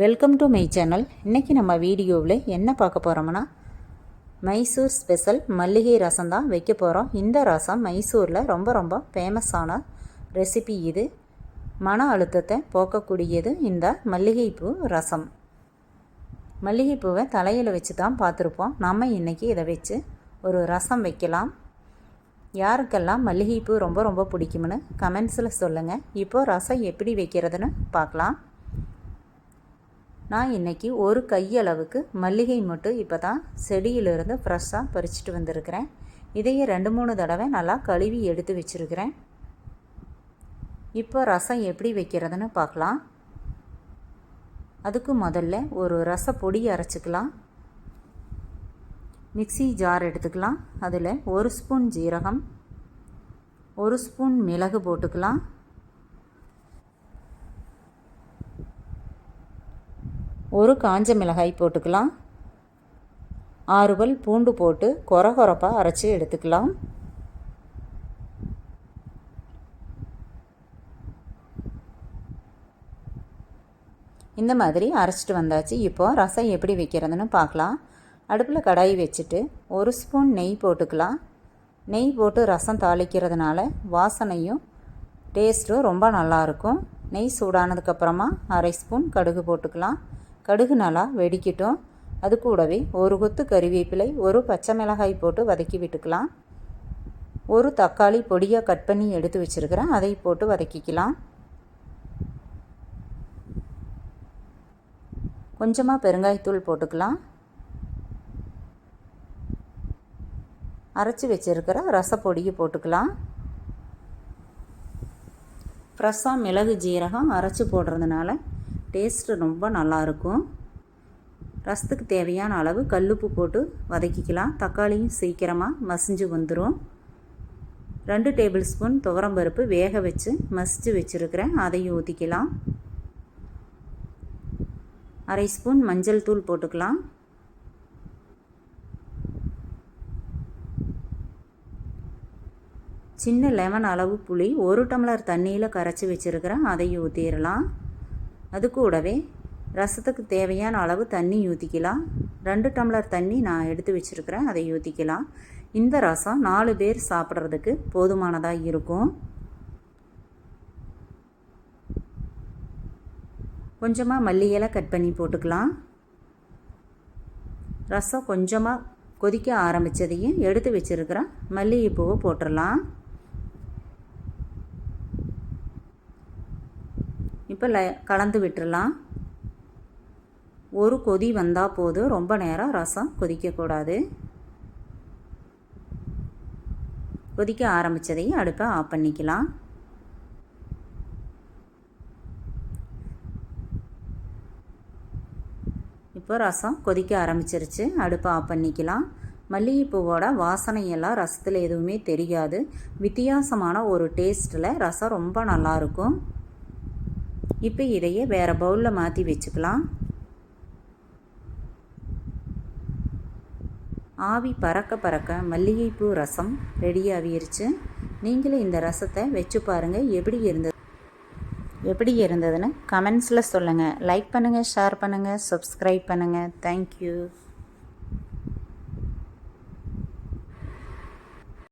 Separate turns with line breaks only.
Welcome to my channel இன்றைக்கி நம்ம வீடியோவில் என்ன பார்க்க போகிறோம்னா மைசூர் ஸ்பெஷல் மல்லிகை ரசம் தான் வைக்க போகிறோம் இந்த ரசம் மைசூரில் ரொம்ப ரொம்ப ஃபேமஸான ரெசிபி இது. மன அழுத்தத்தை போக்கக்கூடியது இந்த மல்லிகைப்பூ ரசம். மல்லிகைப்பூவை தலையில் வச்சு தான் பார்த்துருப்போம். நம்ம இன்றைக்கி இதை வச்சு ஒரு ரசம் வைக்கலாம். யாருக்கெல்லாம் மல்லிகைப்பூ ரொம்ப ரொம்ப பிடிக்கும்னு கமெண்ட்ஸில் சொல்லுங்கள் இப்போது ரசம் எப்படி வைக்கிறதுன்னு பார்க்கலாம். நான் இன்றைக்கி ஒரு கையளவுக்கு மல்லிகை மட்டும் இப்போ தான் செடியிலிருந்து ஃப்ரெஷ்ஷாக பறிச்சுட்டு வந்திருக்கிறேன். இதையே ரெண்டு மூணு தடவை நல்லா கழுவி எடுத்து வச்சுருக்கிறேன். இப்போ ரசம் எப்படி வைக்கிறதுன்னு பார்க்கலாம். அதுக்கு முதல்ல ஒரு ரச பொடி அரைச்சிக்கலாம். மிக்சி ஜார் எடுத்துக்கலாம். அதில் ஒரு ஸ்பூன் ஜீரகம் ஒரு ஸ்பூன் மிளகு போட்டுக்கலாம். ஒரு காஞ்ச மிளகாய் போட்டுக்கலாம். ஆறுவல் பூண்டு போட்டு கொர கொரப்பாக அரைச்சி எடுத்துக்கலாம். இந்த மாதிரி அரைச்சிட்டு வந்தாச்சு. இப்போ ரசம் எப்படி வைக்கிறதுன்னு பார்க்கலாம். அடுப்பில் கடாய் வச்சுட்டு ஒரு ஸ்பூன் நெய் போட்டுக்கலாம். நெய் போட்டு ரசம் தாளிக்கிறதுனால வாசனையும் டேஸ்ட்டும் ரொம்ப நல்லாயிருக்கும் நெய் சூடானதுக்கப்புறமா அரை ஸ்பூன் கடுகு போட்டுக்கலாம். கடுகு நல்லா வெடிக்கட்டும். அது கூடவே ஒரு கொத்து கறிவேப்பிலை ஒரு பச்சை மிளகாய் போட்டு வதக்கி விட்டுக்கலாம். ஒரு தக்காளி பொடியாக கட் பண்ணி எடுத்து வச்சுருக்கிறேன். அதை போட்டு வதக்கிக்கலாம். கொஞ்சமாக பெருங்காயத்தூள் போட்டுக்கலாம். அரைச்சி வச்சுருக்கிற ரசப்பொடியை போட்டுக்கலாம். ஃப்ரெஷ்ஷாக மிளகு ஜீரகம் அரைச்சி போடுறதுனால டேஸ்ட்டு ரொம்ப நல்லாயிருக்கும். ரசத்துக்கு தேவையான அளவு கல்லுப்பு போட்டு வதக்கிக்கலாம். தக்காளியும் சீக்கிரமாக மசிஞ்சு வந்துடும் ரெண்டு டேபிள் ஸ்பூன் துவரம்பருப்பு வேக வச்சு மசிச்சு வச்சுருக்கிறேன். அதையும் ஊற்றிக்கலாம் அரை ஸ்பூன் மஞ்சள் தூள் போட்டுக்கலாம். சின்ன லெமன் அளவு புளி ஒரு டம்ளர் தண்ணியில் கரைச்சி வச்சுருக்கிறேன். அதையும் ஊற்றிடலாம் அது கூடவே ரசத்துக்கு தேவையான அளவு தண்ணி ஊற்றிக்கலாம் ரெண்டு டம்ளர் தண்ணி நான் எடுத்து வச்சுருக்கிறேன் அதை ஊற்றிக்கலாம் இந்த ரசம் நாலு பேர் சாப்பிட்றதுக்கு போதுமானதாக இருக்கும். கொஞ்சமாக மல்லி இலை கட் பண்ணி போட்டுக்கலாம். ரசம் கொஞ்சமாக கொதிக்க ஆரம்பித்ததையும் எடுத்து வச்சுருக்கிறேன் மல்லிகைப்பூவை போட்டுடலாம் இப்போ ல கலந்து விட்டுடலாம் ஒரு கொதி வந்தால் போதும். ரொம்ப நேரம் ரசம் கொதிக்கக்கூடாது கொதிக்க ஆரம்பித்ததையும் அடுப்பை ஆஃப் பண்ணிக்கலாம். இப்போ ரசம் கொதிக்க ஆரம்பிச்சிருச்சு. அடுப்பை ஆஃப் பண்ணிக்கலாம். மல்லிகைப்பூவோட வாசனையெல்லாம் ரசத்தில் எதுவுமே தெரியாது. வித்தியாசமான ஒரு டேஸ்ட்டில் ரசம் ரொம்ப நல்லாயிருக்கும் இப்போ இதையே வேறு பவுலில் மாற்றி வச்சுக்கலாம். ஆவி பறக்க பறக்க மல்லிகைப்பூ ரசம் ரெடியாகிருச்சு நீங்களும் இந்த ரசத்தை வச்சு பாருங்கள் எப்படி இருந்தது எப்படி இருந்ததுன்னு கமெண்ட்ஸில் சொல்லுங்கள் லைக் பண்ணுங்கள் ஷேர் பண்ணுங்கள் சப்ஸ்கிரைப் பண்ணுங்கள் தேங்க்யூ